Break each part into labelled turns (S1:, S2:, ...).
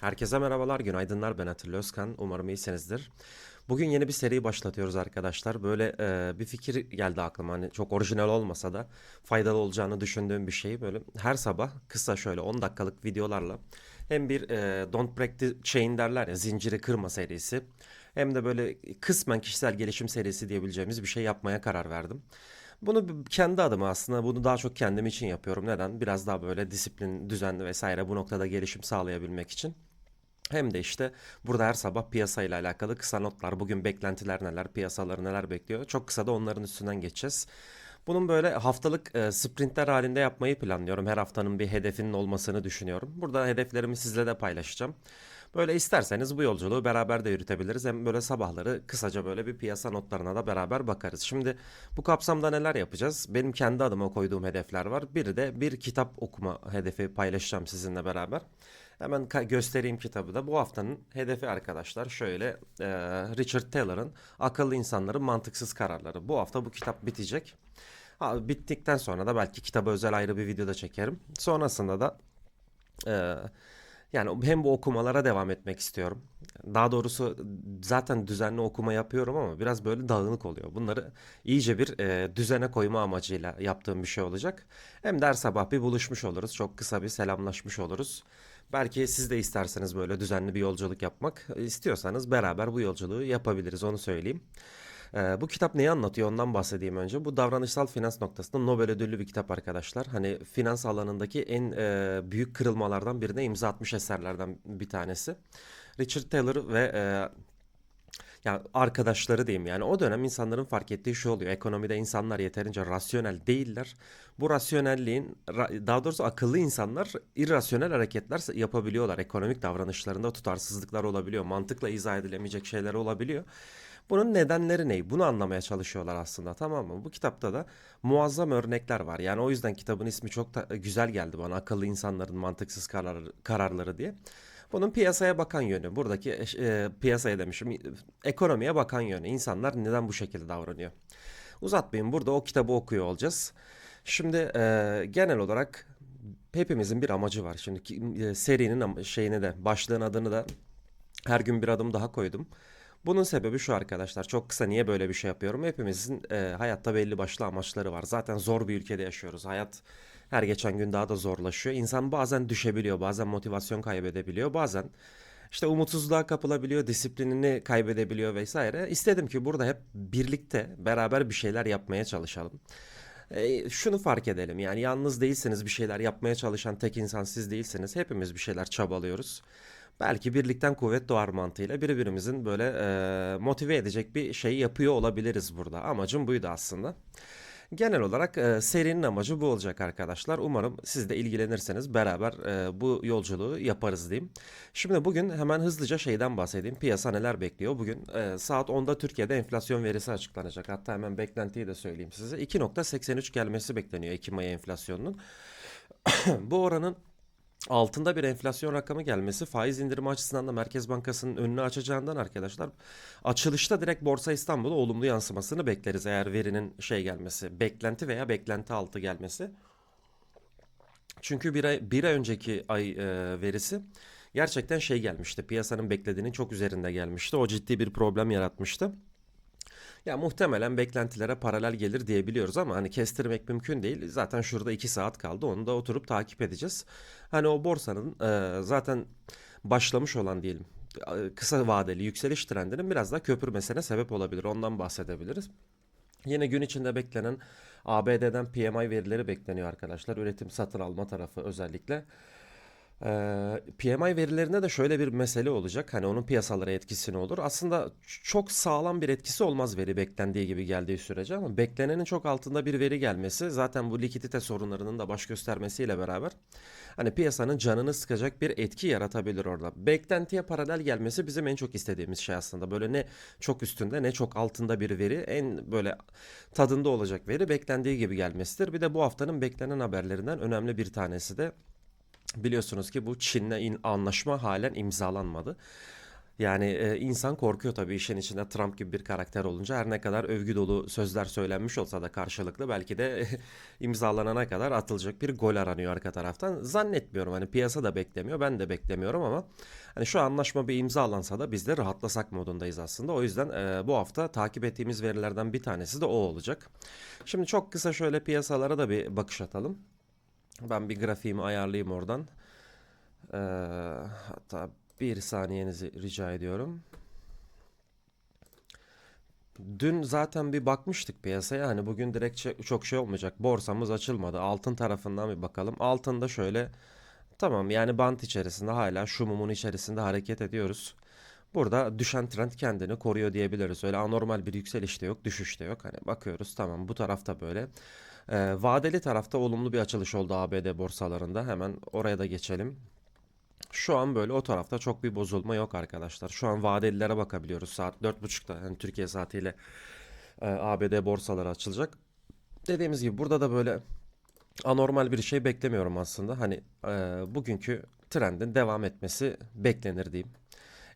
S1: Herkese merhabalar, günaydınlar. Ben Atilla Özkan. Umarım iyisinizdir. Bugün yeni bir seri başlatıyoruz arkadaşlar. Böyle e, bir fikir geldi aklıma. Hani çok orijinal olmasa da faydalı olacağını düşündüğüm bir şeyi böyle her sabah kısa şöyle 10 dakikalık videolarla hem bir e, Don't Break the Chain derler ya zinciri kırma serisi hem de böyle kısmen kişisel gelişim serisi diyebileceğimiz bir şey yapmaya karar verdim. Bunu kendi adıma aslında bunu daha çok kendim için yapıyorum. Neden? Biraz daha böyle disiplin, düzenli vesaire bu noktada gelişim sağlayabilmek için. Hem de işte burada her sabah piyasayla alakalı kısa notlar, bugün beklentiler neler, piyasaları neler bekliyor. Çok kısa da onların üstünden geçeceğiz. Bunun böyle haftalık e, sprintler halinde yapmayı planlıyorum. Her haftanın bir hedefinin olmasını düşünüyorum. Burada hedeflerimi sizle de paylaşacağım. Böyle isterseniz bu yolculuğu beraber de yürütebiliriz. Hem böyle sabahları kısaca böyle bir piyasa notlarına da beraber bakarız. Şimdi bu kapsamda neler yapacağız? Benim kendi adıma koyduğum hedefler var. Biri de bir kitap okuma hedefi paylaşacağım sizinle beraber. Hemen göstereyim kitabı da. Bu haftanın hedefi arkadaşlar şöyle e, Richard Taylor'ın Akıllı İnsanların Mantıksız Kararları. Bu hafta bu kitap bitecek. Ha, bittikten sonra da belki kitaba özel ayrı bir videoda çekerim. Sonrasında da e, yani hem bu okumalara devam etmek istiyorum. Daha doğrusu zaten düzenli okuma yapıyorum ama biraz böyle dağınık oluyor. Bunları iyice bir e, düzene koyma amacıyla yaptığım bir şey olacak. Hem de her sabah bir buluşmuş oluruz. Çok kısa bir selamlaşmış oluruz. Belki siz de isterseniz böyle düzenli bir yolculuk yapmak istiyorsanız beraber bu yolculuğu yapabiliriz onu söyleyeyim. Ee, bu kitap neyi anlatıyor ondan bahsedeyim önce. Bu davranışsal finans noktasında Nobel ödüllü bir kitap arkadaşlar. Hani finans alanındaki en e, büyük kırılmalardan birine imza atmış eserlerden bir tanesi. Richard Taylor ve e, ya arkadaşları diyeyim yani o dönem insanların fark ettiği şu oluyor. Ekonomide insanlar yeterince rasyonel değiller. Bu rasyonelliğin ra- daha doğrusu akıllı insanlar irrasyonel hareketler yapabiliyorlar. Ekonomik davranışlarında tutarsızlıklar olabiliyor. Mantıkla izah edilemeyecek şeyler olabiliyor. Bunun nedenleri ne? Bunu anlamaya çalışıyorlar aslında tamam mı? Bu kitapta da muazzam örnekler var. Yani o yüzden kitabın ismi çok da güzel geldi bana. Akıllı insanların mantıksız karar, kararları diye. Bunun piyasaya bakan yönü, buradaki e, piyasaya demişim, ekonomiye bakan yönü. İnsanlar neden bu şekilde davranıyor? Uzatmayayım, burada o kitabı okuyor olacağız. Şimdi e, genel olarak hepimizin bir amacı var. Şimdi e, serinin şeyini de, başlığın adını da her gün bir adım daha koydum. Bunun sebebi şu arkadaşlar. Çok kısa niye böyle bir şey yapıyorum? Hepimizin e, hayatta belli başlı amaçları var. Zaten zor bir ülkede yaşıyoruz. Hayat her geçen gün daha da zorlaşıyor. İnsan bazen düşebiliyor, bazen motivasyon kaybedebiliyor, bazen işte umutsuzluğa kapılabiliyor, disiplinini kaybedebiliyor vesaire. İstedim ki burada hep birlikte beraber bir şeyler yapmaya çalışalım. E, şunu fark edelim yani yalnız değilseniz bir şeyler yapmaya çalışan tek insan siz değilseniz hepimiz bir şeyler çabalıyoruz. Belki birlikten kuvvet doğar mantığıyla birbirimizin böyle e, motive edecek bir şey yapıyor olabiliriz burada. Amacım buydu aslında. Genel olarak e, serinin amacı bu olacak arkadaşlar. Umarım siz de ilgilenirseniz beraber e, bu yolculuğu yaparız diyeyim. Şimdi bugün hemen hızlıca şeyden bahsedeyim. Piyasa neler bekliyor? Bugün e, saat 10'da Türkiye'de enflasyon verisi açıklanacak. Hatta hemen beklentiyi de söyleyeyim size. 2.83 gelmesi bekleniyor Ekim ayı enflasyonunun. Bu oranın altında bir enflasyon rakamı gelmesi faiz indirimi açısından da Merkez Bankası'nın önünü açacağından arkadaşlar açılışta direkt Borsa İstanbul'a olumlu yansımasını bekleriz eğer verinin şey gelmesi beklenti veya beklenti altı gelmesi. Çünkü bir ay, bir ay önceki ay e, verisi gerçekten şey gelmişti piyasanın beklediğinin çok üzerinde gelmişti o ciddi bir problem yaratmıştı. Ya muhtemelen beklentilere paralel gelir diyebiliyoruz ama hani kestirmek mümkün değil. Zaten şurada 2 saat kaldı. Onu da oturup takip edeceğiz. Hani o borsanın e, zaten başlamış olan diyelim e, kısa vadeli yükseliş trendinin biraz daha köpürmesine sebep olabilir. Ondan bahsedebiliriz. Yine gün içinde beklenen ABD'den PMI verileri bekleniyor arkadaşlar. Üretim satın alma tarafı özellikle. PMI verilerinde de şöyle bir mesele olacak. Hani onun piyasalara etkisi ne olur? Aslında çok sağlam bir etkisi olmaz veri beklendiği gibi geldiği sürece ama beklenenin çok altında bir veri gelmesi zaten bu likidite sorunlarının da baş göstermesiyle beraber hani piyasanın canını sıkacak bir etki yaratabilir orada. Beklentiye paralel gelmesi bizim en çok istediğimiz şey aslında. Böyle ne çok üstünde ne çok altında bir veri en böyle tadında olacak veri beklendiği gibi gelmesidir. Bir de bu haftanın beklenen haberlerinden önemli bir tanesi de Biliyorsunuz ki bu Çin'le in- anlaşma halen imzalanmadı. Yani e, insan korkuyor tabii işin içinde Trump gibi bir karakter olunca her ne kadar övgü dolu sözler söylenmiş olsa da karşılıklı belki de imzalanana kadar atılacak bir gol aranıyor arka taraftan. Zannetmiyorum hani piyasa da beklemiyor ben de beklemiyorum ama hani şu anlaşma bir imzalansa da biz de rahatlasak modundayız aslında. O yüzden e, bu hafta takip ettiğimiz verilerden bir tanesi de o olacak. Şimdi çok kısa şöyle piyasalara da bir bakış atalım. Ben bir grafiğimi ayarlayayım oradan. Ee, hatta bir saniyenizi rica ediyorum. Dün zaten bir bakmıştık piyasaya. Hani bugün direkt şey- çok şey olmayacak. Borsamız açılmadı. Altın tarafından bir bakalım. Altında şöyle tamam yani bant içerisinde hala şu mumun içerisinde hareket ediyoruz. Burada düşen trend kendini koruyor diyebiliriz. Öyle anormal bir yükseliş de yok, düşüş de yok. Hani bakıyoruz tamam bu tarafta böyle. Ee, vadeli tarafta olumlu bir açılış oldu ABD borsalarında. Hemen oraya da geçelim. Şu an böyle o tarafta çok bir bozulma yok arkadaşlar. Şu an vadelilere bakabiliyoruz. Saat 4.30'da yani Türkiye saatiyle e, ABD borsaları açılacak. Dediğimiz gibi burada da böyle anormal bir şey beklemiyorum aslında. Hani e, bugünkü trendin devam etmesi beklenir diyeyim.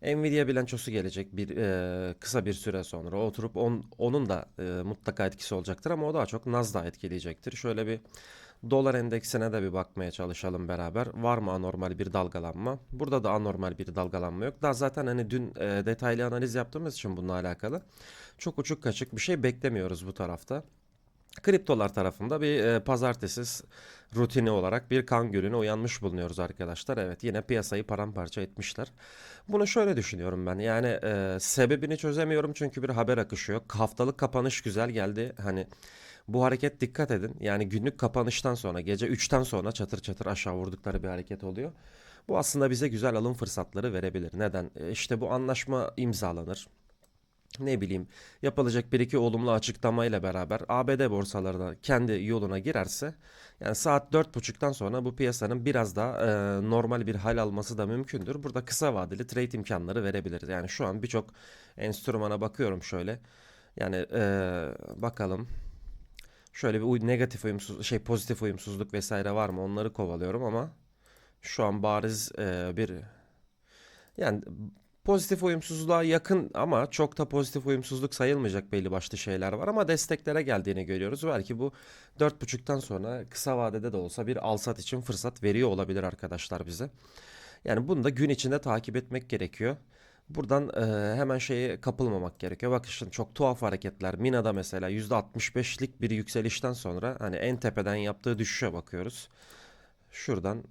S1: Nvidia bilançosu gelecek bir e, kısa bir süre sonra. Oturup on, onun da e, mutlaka etkisi olacaktır ama o daha çok Nasdaq etkileyecektir. Şöyle bir dolar endeksine de bir bakmaya çalışalım beraber. Var mı anormal bir dalgalanma? Burada da anormal bir dalgalanma yok. Daha zaten hani dün e, detaylı analiz yaptığımız için bununla alakalı çok uçuk kaçık bir şey beklemiyoruz bu tarafta. Kriptolar tarafında bir e, pazartesi rutini olarak bir kan gölüne uyanmış bulunuyoruz arkadaşlar. Evet yine piyasayı paramparça etmişler. Bunu şöyle düşünüyorum ben. Yani e, sebebini çözemiyorum çünkü bir haber akışı yok. Haftalık kapanış güzel geldi. Hani bu hareket dikkat edin. Yani günlük kapanıştan sonra gece 3'ten sonra çatır çatır aşağı vurdukları bir hareket oluyor. Bu aslında bize güzel alım fırsatları verebilir. Neden? E, işte bu anlaşma imzalanır ne bileyim yapılacak bir iki olumlu açıklamayla beraber ABD borsaları da kendi yoluna girerse yani saat 4.30'dan sonra bu piyasanın biraz daha e, normal bir hal alması da mümkündür. Burada kısa vadeli trade imkanları verebiliriz. Yani şu an birçok enstrümana bakıyorum şöyle. Yani e, bakalım. Şöyle bir negatif uyumsuz şey pozitif uyumsuzluk vesaire var mı? Onları kovalıyorum ama şu an bariz e, bir yani pozitif uyumsuzluğa yakın ama çok da pozitif uyumsuzluk sayılmayacak belli başlı şeyler var ama desteklere geldiğini görüyoruz. Belki bu 4.5'tan sonra kısa vadede de olsa bir alsat için fırsat veriyor olabilir arkadaşlar bize. Yani bunu da gün içinde takip etmek gerekiyor. Buradan e, hemen şeye kapılmamak gerekiyor. Bakın şimdi çok tuhaf hareketler. Mina'da mesela %65'lik bir yükselişten sonra hani en tepeden yaptığı düşüşe bakıyoruz. Şuradan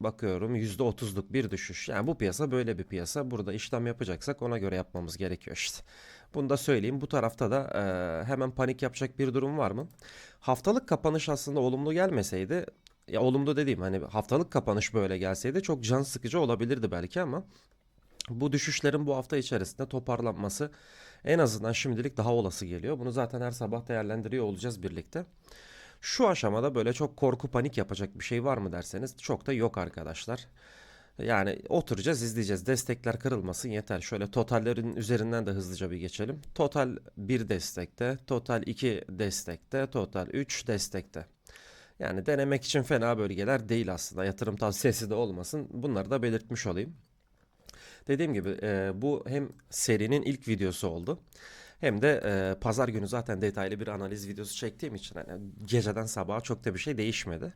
S1: Bakıyorum %30'luk bir düşüş. Yani bu piyasa böyle bir piyasa. Burada işlem yapacaksak ona göre yapmamız gerekiyor işte. Bunu da söyleyeyim. Bu tarafta da e, hemen panik yapacak bir durum var mı? Haftalık kapanış aslında olumlu gelmeseydi ya olumlu dediğim hani haftalık kapanış böyle gelseydi çok can sıkıcı olabilirdi belki ama bu düşüşlerin bu hafta içerisinde toparlanması en azından şimdilik daha olası geliyor. Bunu zaten her sabah değerlendiriyor olacağız birlikte. Şu aşamada böyle çok korku panik yapacak bir şey var mı derseniz çok da yok arkadaşlar. Yani oturacağız izleyeceğiz. Destekler kırılmasın yeter. Şöyle totallerin üzerinden de hızlıca bir geçelim. Total 1 destekte, total 2 destekte, total 3 destekte. Yani denemek için fena bölgeler değil aslında. Yatırım tavsiyesi de olmasın. Bunları da belirtmiş olayım. Dediğim gibi e, bu hem serinin ilk videosu oldu. Hem de e, pazar günü zaten detaylı bir analiz videosu çektiğim için hani geceden sabaha çok da bir şey değişmedi.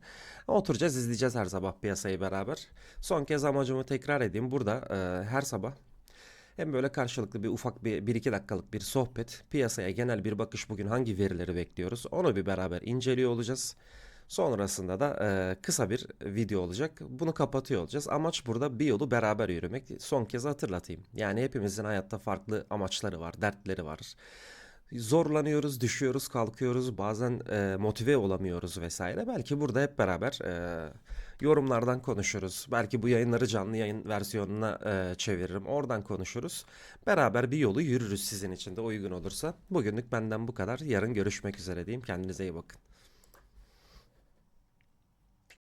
S1: Oturacağız izleyeceğiz her sabah piyasayı beraber. Son kez amacımı tekrar edeyim. Burada e, her sabah hem böyle karşılıklı bir ufak bir, bir iki dakikalık bir sohbet, piyasaya genel bir bakış bugün hangi verileri bekliyoruz onu bir beraber inceliyor olacağız. Sonrasında da e, kısa bir video olacak. Bunu kapatıyor olacağız. Amaç burada bir yolu beraber yürümek. Son kez hatırlatayım. Yani hepimizin hayatta farklı amaçları var, dertleri var. Zorlanıyoruz, düşüyoruz, kalkıyoruz. Bazen e, motive olamıyoruz vesaire. Belki burada hep beraber e, yorumlardan konuşuruz. Belki bu yayınları canlı yayın versiyonuna e, çeviririm. Oradan konuşuruz. Beraber bir yolu yürürüz sizin için de uygun olursa. Bugünlük benden bu kadar. Yarın görüşmek üzere diyeyim. Kendinize iyi bakın.